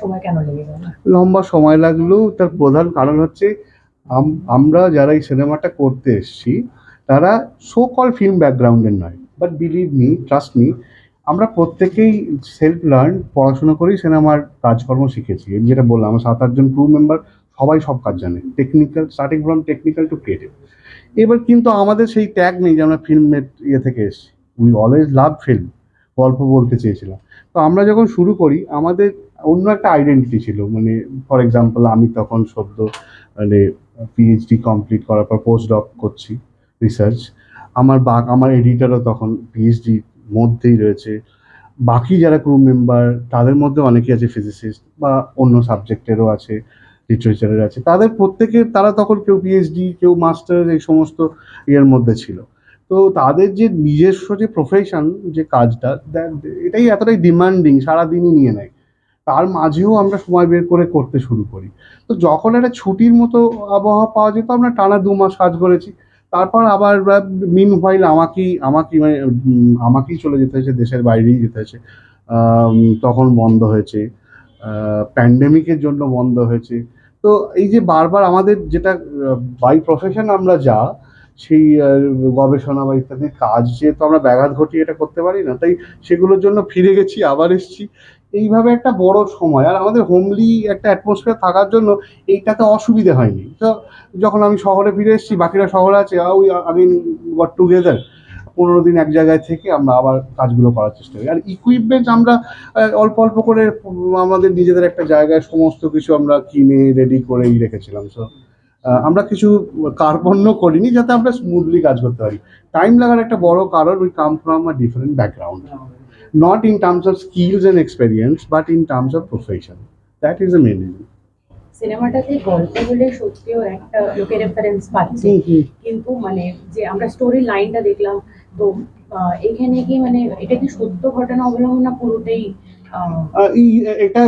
সময় কেন লেগে লম্বা সময় লাগলেও তার প্রধান কারণ হচ্ছে আমরা যারা এই সিনেমাটা করতে এসেছি, তারা সো কল ফিল্ম ব্যাকগ্রাউন্ডের নয়। But believe me trust me আমরা প্রত্যেকেই সেলফ লার্ন পড়াশোনা করেই সিনেমার কাজকর্ম শিখেছি। এই যেটা বললাম, আমার সাত, আটজন ক্রু মেম্বার সবাই সব কাজ জানে। Technical starting from technical to creative এবার কিন্তু আমাদের সেই ট্যাগ নেই যে আমরা ফিল্মের ইয়ে থেকে এসেছি। উই অলওয়েজ লাভ ফিল্ম গল্প বলতে চেয়েছিলাম। তো আমরা যখন শুরু করি, আমাদের অন্য একটা আইডেন্টিটি ছিল। মানে ফর এক্সাম্পল আমি তখন সদ্য মানে পিএইচডি কমপ্লিট করার পর পোস্ট ডক করছি রিসার্চ আমার বা, আমার এডিটারও তখন পিএইচডি মধ্যেই রয়েছে। বাকি যারা ক্রু মেম্বার তাদের মধ্যে অনেকেই আছে ফিজিসিস্ট বা অন্য সাবজেক্টেরও আছে লিটারেচারের আছে। তাদের প্রত্যেকের তারা তখন কেউ পিএইচডি কেউ মাস্টার এই সমস্ত ইয়ের মধ্যে ছিল। তো তাদের যে নিজস্ব যে প্রফেশন যে কাজটা এটাই এতটাই ডিমান্ডিং সারাদিনই নিয়ে নেয়। তার মাঝেও আমরা সময় বের করে করতে শুরু করি। তো যখন একটা ছুটির মতো আবহাওয়া পাওয়া যেত, আমরা টানা দু মাস কাজ করেছি। তারপর আবার মিন হোয়াইল আমাকেই আমাকেই মানে আমাকেই চলে যেতে হয়েছে, দেশের বাইরেই যেতে হয়েছে। তখন বন্ধ হয়েছে। প্যান্ডেমিকের জন্য বন্ধ হয়েছে। তো এই যে বারবার আমাদের যেটা বাই প্রফেশন আমরা যা সেই গবেষণা বা ইত্যাদি কাজ, যেহেতু আমরা ব্যাঘাত ঘটিয়ে এটা করতে পারি না, তাই সেগুলোর জন্য ফিরে গেছি, আবার এসছি। এইভাবে একটা বড় সময়, আর আমাদের হোমলি একটা অ্যাটমসফিয়ার থাকার জন্য এইটাতে অসুবিধে হয়নি। তো যখন আমি শহরে ফিরে এসেছি, বাকিরা শহরে আছে উই আমিন গট টুগেদার পনেরো দিন এক জায়গায় থেকে আমরা আবার কাজগুলো করার চেষ্টা করি। আর ইকুইপমেন্ট আমরা অল্প অল্প করে আমাদের নিজেদের একটা জায়গায় সমস্ত কিছু আমরা কিনে রেডি করেই রেখেছিলাম সো আমরা কিছু কার্পণ্য করিনি যাতে আমরা স্মুথলি কাজ করতে পারি। টাইম লাগার একটা বড় কারণ we come from a different background not in terms of skills and experience, but in terms of profession that is the main reason. সিনেমাটাতে গল্প বলে সত্যিও একটা লোকে রেফারেন্স পাচ্ছে। কিন্তু মানে যে আমরা স্টোরি লাইনটা দেখলাম তো এখানে কি মানে এটা কি সত্য ঘটনা অবলম্বন না পুরোটাই এটা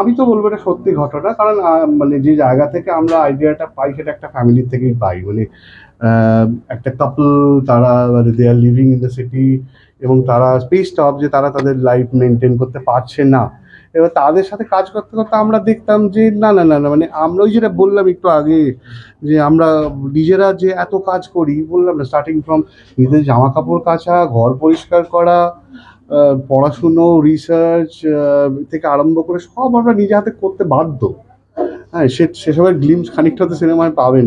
আমি তো বলব এটা সত্যি ঘটনা, কারণ মানে যে জায়গা থেকে আমরা আইডিয়াটা পাই সেটা একটা ফ্যামিলির থেকেই পাই। মানে একটা কাপল তারা মানে they are living in the city এবং তারা স্পেস টপ যে তারা তাদের লাইফ মেনটেন করতে পারছে না। এবার তাদের সাথে কাজ করতে করতে আমরা দেখতাম যে, না না না না মানে আমরা ওই যেটা বললাম একটু আগে, যে আমরা নিজেরা যে এত কাজ করি, বললাম না স্টার্টিং ফ্রম নিজেদের জামা কাপড় কাচা, ঘর পরিষ্কার করা পড়াশুনো রিসার্চ থেকে আরম্ভ করে সব আমরা নিজে হাতে করতে বাধ্য। হ্যাঁ সে, সেসবের গ্লিমস খানিকটা তো সিনেমায় পাবেন।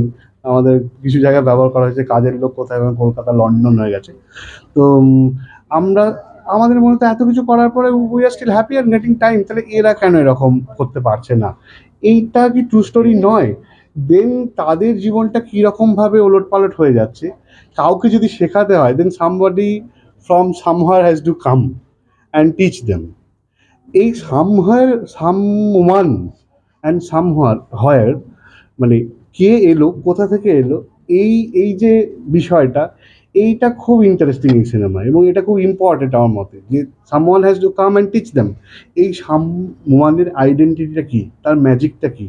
আমাদের কিছু জায়গায় ব্যবহার করা হয়েছে, কাজের লোক কোথায় এবং কলকাতা, লন্ডন হয়ে গেছে। তো আমরা, আমাদের মনে তো এত কিছু করার পরে we are still happy are getting time তাহলে এরা কেন এরকম করতে পারছে না? এইটা কি ট্রু স্টোরি নয়? দেন তাদের জীবনটা কীরকমভাবে ওলট পালট হয়ে যাচ্ছে? কাউকে যদি শেখাতে হয় then somebody from somewhere has to come and teach them এই সামহার সামওয়ান অ্যান্ড সামহার হয়ার মানে কে এলো, কোথা থেকে এলো, এই এই যে বিষয়টা, এইটা খুব ইন্টারেস্টিং এই সিনেমা এবং এটা খুব ইম্পর্টেন্ট আমার মতে, যে someone has to come and teach them এই সামওয়ানের আইডেন্টিটিটা কি? তার ম্যাজিকটা কি?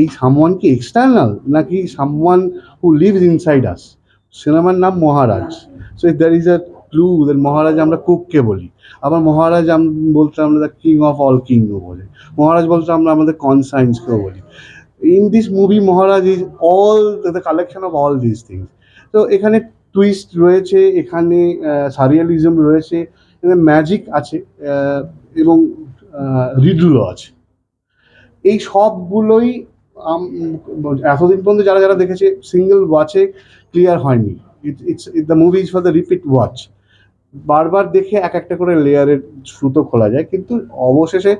এই সামওয়ান কি এক্সটার্নাল নাকি someone who lives inside us সিনেমার নাম Maharaj. So there is a clue মহারাজ আমরা কুককে বলি। আবার মহারাজ বলতে আমরা দ্য কিং অফ অল কিংও বলি। মহারাজ বলতে আমরা আমাদের কনসাইন্সকেও বলি। In this movie Maharaj is all the collection of all this things তো এখানে টুইস্ট রয়েছে, এখানে সারিয়ালিজম রয়েছে, এখানে ম্যাজিক আছে এবং রিডুলও আছে। এই সবগুলোই এতদিন পর্যন্ত যারা যারা দেখেছে সিঙ্গেল ওয়াচে ক্লিয়ার হয়নি। It's it the movie is for the repeat watch বারবার দেখে এক একটা করে লেয়ারের সুতো খোলা যায় কিন্তু অবশেষে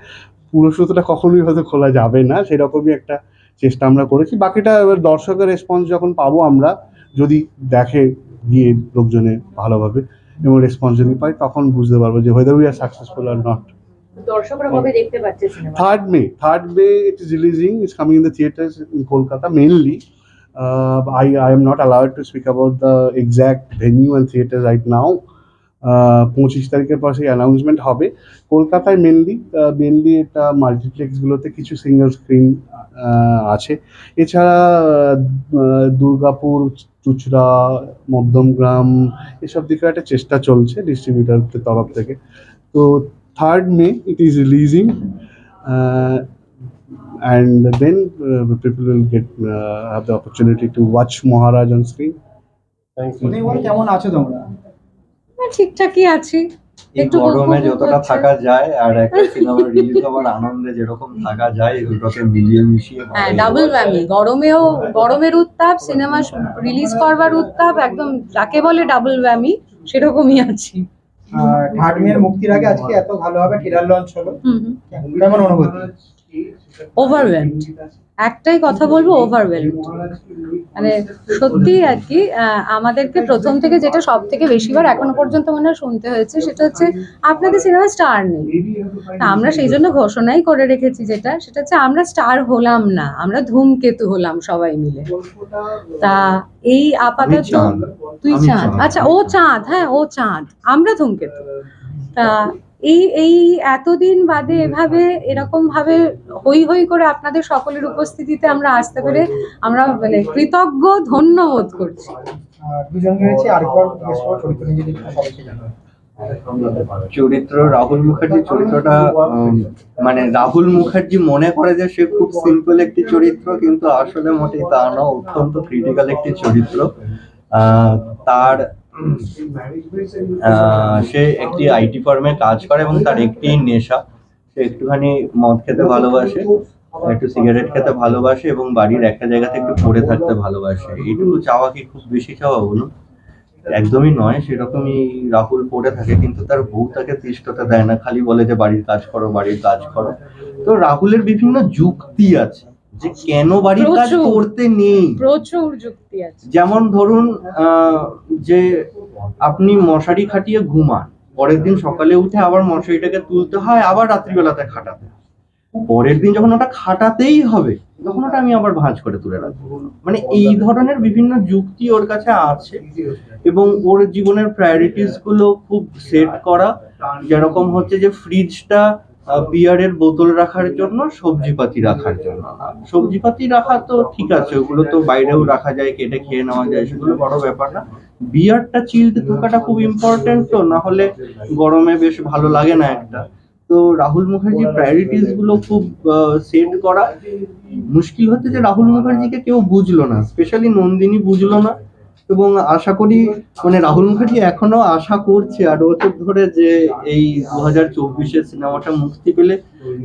পুরো সুতোটা কখনোই হয়তো খোলা যাবে না সেরকমই একটা চেষ্টা আমরা করেছি বাকিটা এবার দর্শকের রেসপন্স যখন পাবো আমরা যদি দেখে গিয়ে লোকজনে ভালোভাবে এবং রেসপন্স যদি পাই তখন বুঝতে পারব যে whether we are successful or not দর্শকরা কবে দেখতে পাচ্ছে সিনেমা Third May. Third May it is releasing. It's coming in the theaters in Kolkata mainly. Uh, I I am not allowed to speak about the পঁচিশ তারিখের পর সেই announcement হবে। কলকাতায় মেনলি মেনলি এটা মাল্টিপ্লেক্সগুলোতে কিছু সিঙ্গেল স্ক্রিন আছে। এছাড়া দুর্গাপুর চুচড়া মধ্যমগ্রাম এসব দিকে একটা চেষ্টা চলছে ডিস্ট্রিবিউটারদের তরফ থেকে। তো third May it is releasing and then uh, people will get uh, have the opportunity to watch Maharaj on screen কেমন আছো তোমরা হ্যাঁ, ঠিকঠাকই আছি। একটু গরমে যতটা থাকা যায় আর একটা সিনেমা রিলিজ হওয়ার আনন্দে যেরকম থাকা যায় দুটোকে মিলিয়ে মিশিয়ে হ্যাঁ ডাবল। ভ্যামি গরমেও গরমের উত্তাপ সিনেমা রিলিজ করবার উত্তাপ একদম যাকে বলে ডাবল ভ্যামি সেরকমই আছি। আর থার্ড মুক্তির আগে আজকে এত ভালোভাবে ট্রেলার লঞ্চ হলো কেমন অনুভূতি? ওভারওয়েলড একটাই কথা বলব ওভারওয়েলড মানে সত্যি আর কি আমাদেরকে প্রথম থেকে যেটা সব থেকে বেশিবার এখনও পর্যন্ত মনে হয় শুনতে হয়েছে সেটা হচ্ছে আপনাদের সিনেমা স্টার নেই। তা আমরা সেই জন্য ঘোষণাই করে রেখেছি যেটা সেটা হচ্ছে আমরা স্টার হলাম না আমরা ধূমকেতু হলাম সবাই মিলে। তা এই আপাতত। তুই চাঁদ। আচ্ছা ও চাঁদ হ্যাঁ ও চাঁদ আমরা ধূমকেতু। তা এই এই এতদিন বাদে এভাবে এরকম ভাবে হই হই করে আপনাদের সকলের উপস্থিতিতে আমরা আসতে পেরে আমরা মানে কৃতজ্ঞ ধন্য বোধ করছি। চরিত্র রাহুল মুখার্জির চরিত্রটা মানে রাহুল মুখার্জি মনে করে যে সে খুব সিম্পল একটি চরিত্র কিন্তু আসলে মোটেই তা না অত্যন্ত ক্রিটিক্যাল একটি চরিত্র। আহ, তার সে একটি আইটি ফার্মে কাজ করে এবং তার একটি নেশা। সে একটুখানি মদ খেতে ভালোবাসে, একটু সিগারেট খেতে ভালোবাসে এবং বাড়ির একটা জায়গাতে একটু পড়ে থাকতে ভালোবাসে। এইটুকু চাওয়া কি খুব বেশি চাওয়া, বলুন? একদমই নয়, সেরকমই রাহুল পড়ে থাকে, কিন্তু তার বউ তাকে তিষ্ঠতে দেয় না, খালি বলে যে বাড়ির কাজ করো, বাড়ির কাজ করো। তো রাহুলের বিভিন্ন যুক্তি আছে। যে কেন বাড়ির কাজ। করতে নেই? প্রচুর যুক্তি আছে। যেমন ধরুন যে আপনি মশারি খাটিয়ে ঘুমান পরের দিন সকালে উঠে আবার মশারিটাকে তুলতে হয় আবার রাত্রিবেলাতে খাটাতে পরের দিন যখন ওটা খাটাতেই হবে তখন ওটা আমি আবার ভাঁজ করে তুলে রাখব। মানে এই ধরনের বিভিন্ন যুক্তি ওর কাছে আছে এবং ওর জীবনের প্রায়োরিটিসগুলো খুব সেট করা যেরকম হচ্ছে যে ফ্রিজটা বিয়ারের বোতল রাখার জন্য, সবজিপাতি রাখার জন্য সবজিপাতি রাখা তো ঠিক আছে, ওগুলো তো বাইরেও রাখা যায়, কেটে খেয়ে নেওয়া যায়, সেগুলো বড় ব্যাপার না। বিয়ারটা চিলড থাকাটা খুব ইম্পর্টেন্ট তো, না হলে গরমে বেশ ভালো লাগে না একটা। তো রাহুল মুখার্জির প্রায়োরিটিসগুলো খুব সেট করা। মুশকিল হচ্ছে যে রাহুল মুখার্জিকে কেউ বুঝলো না স্পেশালি নন্দিনী বুঝলো না। এবং আশা করি মানে রাহুল মুখার্জি এখনও আশা করছে, আর বছর ধরে যে এই দু হাজার চব্বিশের সিনেমাটা মুক্তি পেলে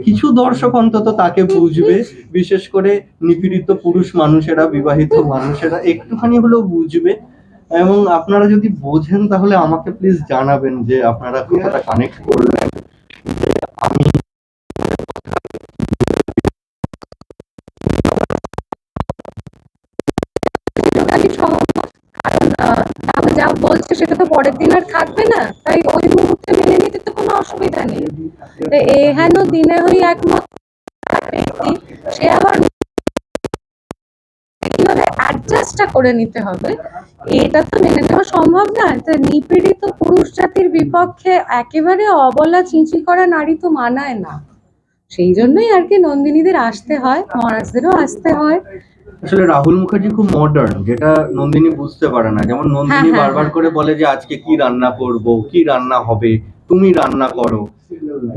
কিছু দর্শক অন্তত তাকে বুঝবে। বিশেষ করে নিপীড়িত পুরুষ মানুষেরা, বিবাহিত মানুষেরা একটুখানি হলেও বুঝবে। এবং আপনারা যদি বোঝেন তাহলে আমাকে প্লিজ জানাবেন যে আপনারা কতটা কানেক্ট করলেন, যে আমি বলছে সেটা তো পরের দিন আর থাকবে না। তাই ওই মুহূর্তে মেনে নিতে তো কোনো অসুবিধা নেই। এহেন দিনে ওই একমত ব্যক্তি, সে আবার কীভাবে অ্যাডজাস্টটা করে নিতে হবে। এটা তো মেনে নেওয়া সম্ভব না। তো নিপীড়িত পুরুষ জাতির বিপক্ষে একেবারে অবলা চিঁচি করা নারী তো মানায় না। সেই জন্যই আর কি নন্দিনীদের আসতে হয়, মহারাজদেরও আসতে হয়। আসলে রাহুল মুখার্জি খুব মডার্ন যেটা নন্দিনী বুঝতে পারে না। যেমন নন্দিনী হ্যাঁ, বারবার হ্যাঁ। করে বলে যে আজকে কি রান্না করব? কি রান্না হবে? তুমি রান্না করো।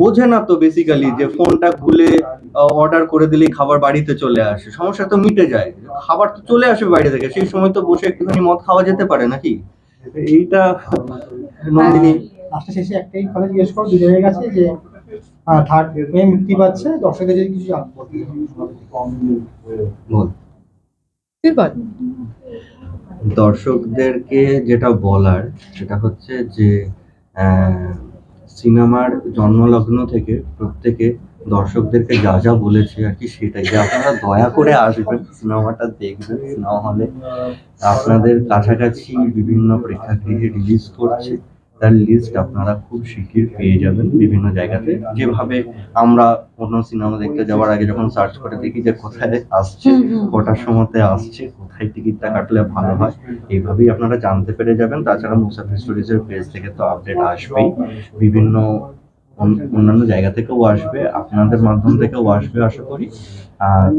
বোঝে না তো বেসিক্যালি যে ফোনটা খুলে অর্ডার করে দিলেই খাবার বাড়িতে চলে আসে। সমস্যা তো মিটে যায়। খাবার তো চলে আসে বাইরে থেকে। সেই সময় তো বসে একটুখানি মদ খাওয়া যেতে পারে নাকি? এইটা নন্দিনী লাস্টে শেষে একটাই কথা জিজ্ঞেস করো। দুজনের কাছে যে থার্ড মেয়ে মুক্তি পাচ্ছে। দর্শকদের যদি কিছু জানতে বল। দর্শকদেরকে যেটা বলার, সেটা হচ্ছে যে সিনেমার জন্মলগ্ন থেকে প্রত্যেকে দর্শকদেরকে যা যা বলেছে আর কি সেটাই। যে আপনারা দয়া করে আসবেন সিনেমাটা দেখবেন সিনেমা হলে আপনাদের কাছাকাছি বিভিন্ন প্রেক্ষাগৃহে রিলিজ করছে। তার লিস্ট আপনারা খুব শিগগির পেয়ে যাবেন বিভিন্ন জায়গাতে। যেভাবে আমরা কোনো সিনেমা দেখতে যাওয়ার আগে যখন সার্চ করে দেখি যে কোথায় আসছে। কটার সময়তে আসছে কোথায় টিকিটটা কাটলে ভালো হয় এইভাবেই আপনারা জানতে পেরে যাবেন। তাছাড়া মুসাফির স্টোরিজের পেজ থেকে তো আপডেট আসবেই। বিভিন্ন অন- অন্যান্য জায়গা থেকেও আসবে আপনাদের মাধ্যম থেকেও আসবে আশা করি।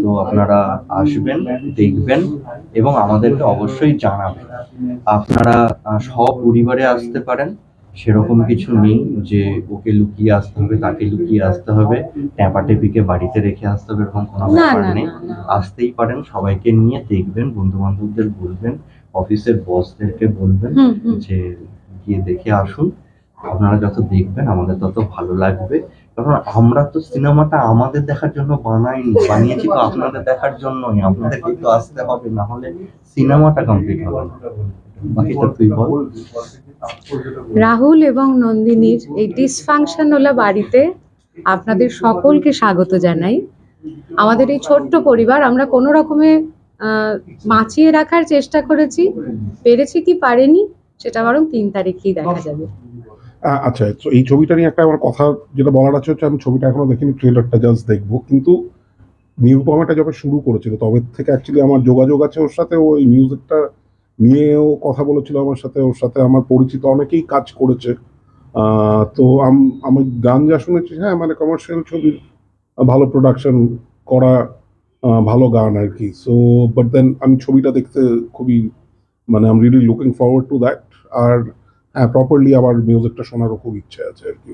তো আপনারা আসবেন দেখবেন এবং আমাদেরকে অবশ্যই জানাবেন। আপনারা সপরিবারে আসতে পারেন। সেরকম কিছু নেই যে ওকে লুকিয়ে আসতে হবে তাকে লুকিয়ে আসতে হবে ট্যাপাটেপিকে বাড়িতে রেখে আসতে হবে এরকম কোনো ব্যাপার নেই। আসতেই পারেন সবাইকে নিয়ে দেখবেন বন্ধু বান্ধবদের বলবেন অফিসের বসদেরকে বলবেন যে গিয়ে দেখে আসুন। আপনারা যত দেখবেন আমাদের তত ভালো লাগবে। কারণ আমরা তো সিনেমাটা আমাদের দেখার জন্য বানাইনি বানিয়েছি তো আপনাদের দেখার জন্যই। আপনাদেরকেই তো আসতে হবে না হলে সিনেমাটা কমপ্লিট হবে না। বাকিটা তুই বল। রাহুল এবং নন্দিনীর এই ডিসফাংশন ওলা বাড়িতে আপনাদের সকলকে স্বাগত জানাই। আমাদের এই ছোট্ট পরিবার, আমরা কোনো রকমে বাঁচিয়ে রাখার চেষ্টা করেছি। পেরেছি কি পারেনি, সেটা বরং তিন তারিখেই দেখা যাবে। আচ্ছা এই ছবিটা নিয়ে একটা আমার কথা যেটা বলার আছে হচ্ছে আমি ছবিটা এখনও দেখিনি ট্রেলারটা জাস্ট দেখব। কিন্তু নিরুপমাটা যবে শুরু করেছিল, তবে থেকে অ্যাকচুয়ালি আমার যোগাযোগ আছে ওর সাথে ওই মিউজিকটা নিয়েও কথা বলেছিল আমার সাথে, ওর সাথে আমার পরিচিত অনেকেই কাজ করেছে। তো আম- গান যা শুনেছি হ্যাঁ মানে কমার্শিয়াল ছবির ভালো প্রোডাকশন করা ভালো গান আর কি। সো বাট দেন আমি ছবিটা দেখতে খুবই মানে আম really looking forward to that আর হ্যাঁ প্রপারলি আবার মিউজিকটা শোনারও খুব ইচ্ছে আছে আর কি।